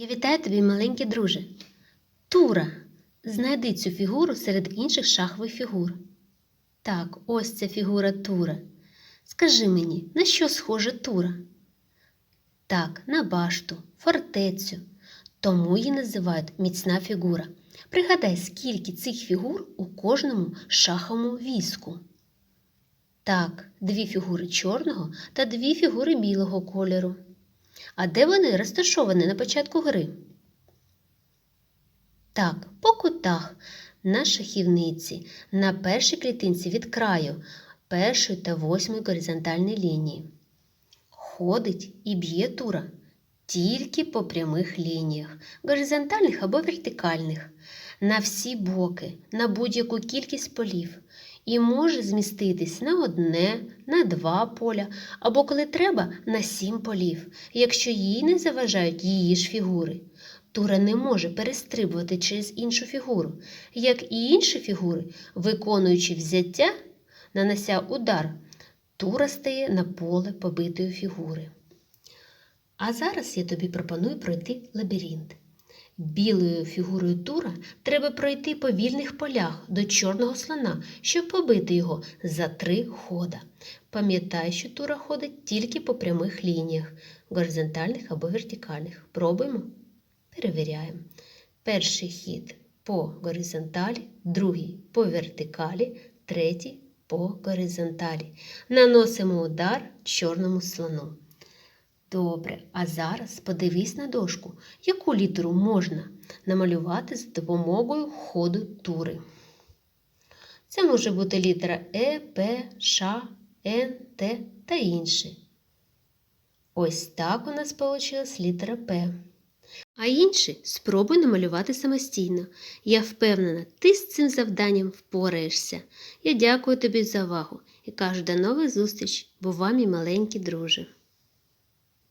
Я вітаю тобі, маленький друже. Тура. Знайди цю фігуру серед інших шахових фігур. Так, ось ця фігура Тура. Скажи мені, на що схожа Тура? Так, на башту, фортецю. Тому її називають міцна фігура. Пригадай, скільки цих фігур у кожному шаховому війську. Так, дві фігури чорного та дві фігури білого кольору. А де вони розташовані на початку гри? Так, по кутах на шахівниці, на першій клітинці від краю першої та восьмої горизонтальної лінії. Ходить і б'є тура тільки по прямих лініях, горизонтальних або вертикальних, на всі боки, на будь-яку кількість полів, і може зміститись на одне, на два поля, або, коли треба, на сім полів, якщо їй не заважають її ж фігури. Тура не може перестрибувати через іншу фігуру, як і інші фігури, виконуючи взяття, нанося удар, тура стає на поле побитої фігури. А зараз я тобі пропоную пройти лабіринт. Білою фігурою тура треба пройти по вільних полях до чорного слона, щоб побити його за три хода. Пам'ятай, що тура ходить тільки по прямих лініях, горизонтальних або вертикальних. Пробуємо? Перевіряємо. Перший хід по горизонталі, другий по вертикалі, третій по горизонталі. Наносимо удар чорному слону. Добре, а зараз подивись на дошку, яку літеру можна намалювати з допомогою ходу тури. Це може бути літера Е, П, Ш, Н, Т та інші. Ось так у нас вийшла літера П. А інші спробуй намалювати самостійно. Я впевнена, ти з цим завданням впораєшся. Я дякую тобі за увагу і кажу до нових зустріч, бува мій маленький друже.